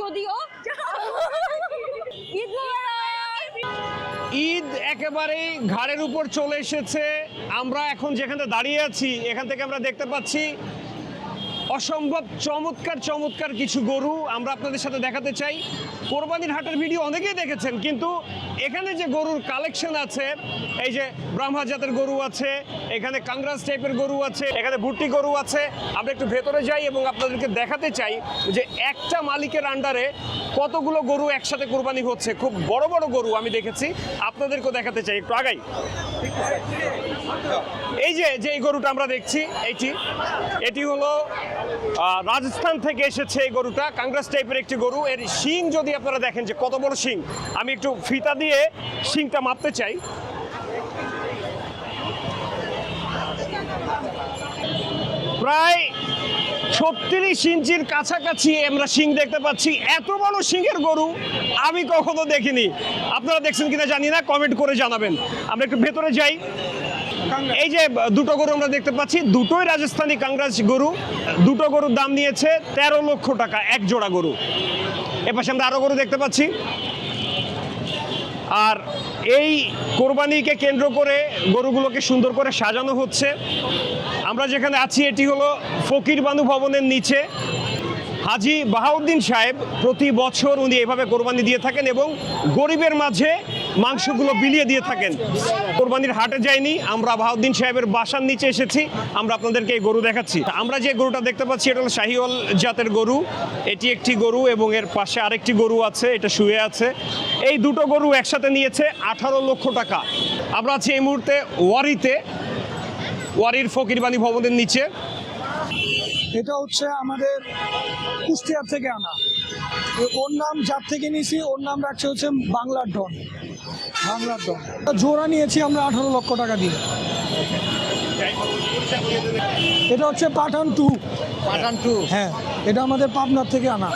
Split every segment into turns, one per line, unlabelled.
যদিও ঈদ একেবারে
ঈদ একেবারেই ঘাড়ের উপর চলে এসেছে। আমরা এখন যেখানে দাঁড়িয়ে আছি, এখান থেকে আমরা দেখতে পাচ্ছি অসম্ভব, চমৎকার চমৎকার কিছু গরু আমরা আপনাদের সাথে দেখাতে চাই। কোরবানির হাটের ভিডিও অনেকেই দেখেছেন, কিন্তু এখানে যে গরুর কালেকশন আছে, এই যে ব্রাহ্মা জাতের গরু আছে, এখানে কাংরাজ টাইপের গরু আছে, এখানে ভুট্টি গরু আছে, আমরা একটু ভেতরে যাই এবং আপনাদেরকে দেখাতে চাই যে একটা মালিকের আন্ডারে কতগুলো গরু একসাথে কোরবানি হচ্ছে, খুব বড় বড় গরু আমি দেখেছি, আপনাদেরকেও দেখাতে চাই, একটু আগাই। এই যে যে গরুটা আমরা দেখছি এইটি এটি হলো রাজস্থান থেকে এসেছে এই গরুটা, কাংগ্রেস টাইপের একটি গরু। এর শিং যদি আপনারা দেখেন যে কত বড় শিং, আমি একটু ফিতা দিয়ে শিংটা মাপতে চাই। প্রায় ছত্রিশ ইঞ্চির কাছাকাছি আমরা শিং দেখতে পাচ্ছি। এত বড় শিংয়ের গরু আমি কখনো দেখিনি। আপনারা দেখছেন কিনা জানি না, কমেন্ট করে জানাবেন। আমরা একটু ভেতরে যাই। এই যে দুটো গরু আমরা দেখতে পাচ্ছি। দুটোই রাজস্থানী কাংরাজ গরু। দুটো গরুর দাম নিয়েছে তেরো লক্ষ টাকা, এক জোড়া গরু। এপাশে আমরা আরও গরু দেখতে পাচ্ছি। আর এই কোরবানিকে কেন্দ্র করে গরুগুলোকে সুন্দর করে সাজানো হচ্ছে। আমরা যেখানে আছি, এটি হলো ফকির বানু ভবনের নিচে। হাজি বাহাউদ্দিন সাহেব প্রতি বছর উনি এভাবে কোরবানি দিয়ে থাকেন এবং গরিবের মাঝে মাংসগুলো বিলিয়ে দিয়ে থাকেন। কোরবানির হাটে যাইনি, আমরা বাহাউদ্দিন সাহেবের বাসার নিচে এসেছি, আমরা আপনাদেরকে এই গরু দেখাচ্ছি। আমরা যে গরুটা দেখতে পাচ্ছি, এটা হলো শাহিওয়াল জাতের গরু। এটি একটি গরু এবং এর পাশে আরেকটি গরু আছে, এটা শুয়ে আছে। এই দুটো গরু একসাথে নিয়েছে আঠারো লক্ষ টাকা। আমরা আছি এই মুহূর্তে ওয়ারিতে, ওয়ারির ফকিরবাণী ভবনের নিচে।
এটা হচ্ছে আমাদের কুষ্টিয়া থেকে আনা। ওর নাম যার থেকে নিয়েছি, ওর নাম রাখছে হচ্ছে বাংলার ডন। বাংলার ডন জোড়া নিয়েছি আমরা আঠারো লক্ষ টাকা দিয়ে। এটা হচ্ছে পাঠান টু।
পাঠান টু?
হ্যাঁ এটা আমাদের পাবনার থেকে আনা?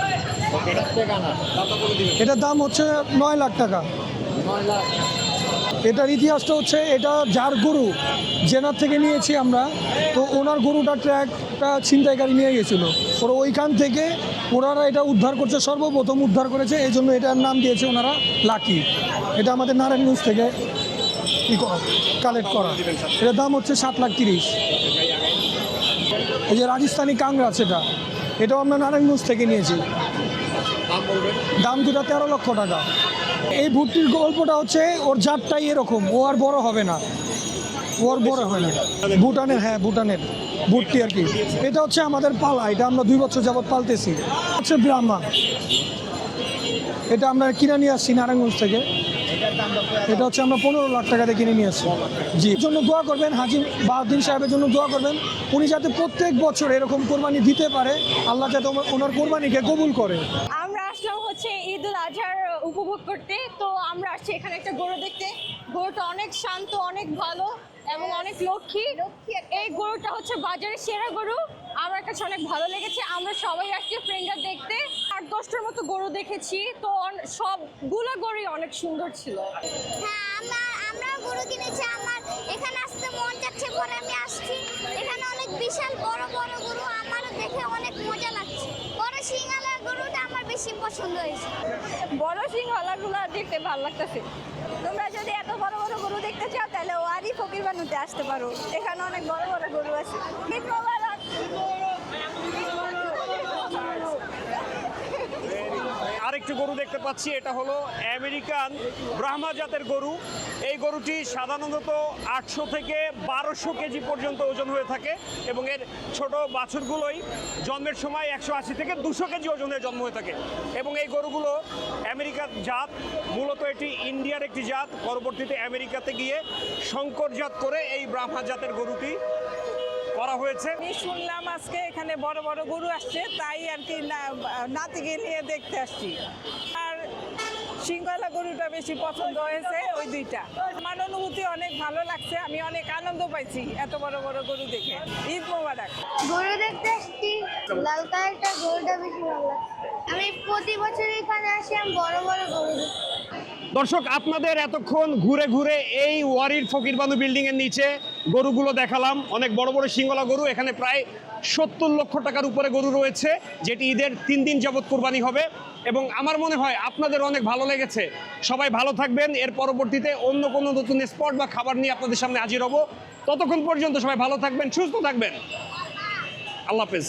এটার দাম হচ্ছে নয় লাখ টাকা।
নয় লাখ।
এটার ইতিহাসটা হচ্ছে এটা যার গরু, জেনার থেকে নিয়েছি আমরা। তো ওনার গরুটা ট্র্যাকটা ছিনতাইকারী নিয়ে গেছিল। ওরা ওইখান থেকে ওনারা এটা উদ্ধার করছে, সর্বপ্রথম উদ্ধার করেছে এই জন্য এটার নাম দিয়েছে ওনারা লাকি। এটা আমাদের নারায়ণগঞ্জ থেকে করা কালেক্ট করা। এটার দাম হচ্ছে সাত লাখ তিরিশ। এই যে রাজস্থানি কাংরাজ এটা, এটাও আমরা নারায়ণগঞ্জ থেকে নিয়েছি। দাম দুটা তেরো লক্ষ টাকা। এই ভুট্টির গল্পটা হচ্ছে, ওর জাতটাই এরকম, ও আর বড় হবে না। ও আর বড় হয় না। ভুটানের হ্যাঁ ভুটানের ভুট্টি আর কি। এটা হচ্ছে আমাদের পালা, এটা আমরা দুই বছর যাবত পালতেছি। হচ্ছে ব্রাহ্মা। এটা আমরা কিনে নিয়ে আসছি নারায়ণগঞ্জ থেকে। এটা হচ্ছে আমরা পনেরো লাখ টাকাতে কিনে নিয়ে আসছি। জি জন্য দোয়া করবেন হাজি বাহাদ্দিন সাহেবের জন্য দোয়া করবেন। উনি যাতে প্রত্যেক বছর এরকম কোরবানি দিতে পারে, আল্লাহ যাতে ওনার- কোরবানিকে কবুল করে।
আসলাম হচ্ছে ঈদ উল আজহার উপভোগ করতে। তো আমরা আসছি এখানে একটা গরু দেখতে। গরুটা অনেক শান্ত, অনেক ভালো এবং অনেক লক্ষ্মী। এই গরুটা হচ্ছে বাজারের সেরা গরু। আমার কাছে অনেক ভালো লেগেছে। আমরা সবাই আসছি ফ্রেন্ডরা দেখতে। আট দশটার মতো গরু দেখেছি। তো সবগুলো গরুই অনেক সুন্দর ছিল।
হ্যাঁ আমরা আমরা গরু আমার এখানে আসতে মন যাচ্ছে আমি আসছি। এখানে অনেক বিশাল বড় বড় গরু। আমারও দেখে অনেক মজা লাগছে বড় সিঙ্গালা গরুটা আমার বেশি পছন্দ হয়েছে।
বড় সিংহলাগুলো দেখতে ভালো লাগতেছে। তোমরা যদি এত বড় বড় গরু দেখতে চাও, তাহলে ওয়ারি ফকির বানুতে আসতে পারো। এখানে অনেক বড় বড় গরু আছে।
আরেকটি গরু দেখতে পাচ্ছি, এটা হলো আমেরিকান ব্রাহ্মা জাতের গরু। এই গরুটি সাধারণত আটশো থেকে বারোশো কেজি পর্যন্ত ওজন হয়ে থাকে এবং এর ছোট বাছুরগুলোই জন্মের সময় একশো আশি থেকে দুশো কেজি ওজনের জন্ম হয়ে থাকে। এবং এই গরুগুলো আমেরিকার জাত, মূলত এটি ইন্ডিয়ার একটি জাত। পরবর্তীতে আমেরিকাতে গিয়ে শঙ্কর জাত করে এই ব্রাহ্মা জাতের গরুটি করা হয়েছে।
আমি শুনলাম আজকে এখানে বড় বড় গরু আসছে তাই আর কি না- নাতিকে নিয়ে দেখতে আসছি। আর সিংহলা গরুটা বেশি পছন্দ হয়েছে ওই দুইটা। আমার অনুভূতি অনেক ভালো লাগছে আমি অনেক আনন্দ পাইছি এত বড় বড় গরু দেখে। ঈদ মোবারক।
গরু দেখতে আসছি লাল কালারটা গরুটা বেশি ভালো লাগছে। আমি প্রতি বছর এখানে আসি আমি বড় বড় গরু দেখি।
দর্শক, আপনাদের এতক্ষণ ঘুরে ঘুরে এই ওয়ারির ফকিরবানু বিল্ডিং এর নিচে গরুগুলো দেখালাম। অনেক বড় বড় সিংহলা গরু, এখানে প্রায় সত্তর লক্ষ টাকার উপরে গরু রয়েছে, যেটি ঈদের তিন দিন যাবৎ কোরবানি হবে। এবং আমার মনে হয় আপনাদের অনেক ভালো লেগেছে। সবাই ভালো থাকবেন, এর পরবর্তীতে অন্য কোনো নতুন স্পট বা খাবার নিয়ে আপনাদের সামনে হাজির হব। ততক্ষণ পর্যন্ত সবাই ভালো থাকবেন, সুস্থ থাকবেন। আল্লাহ হাফেজ।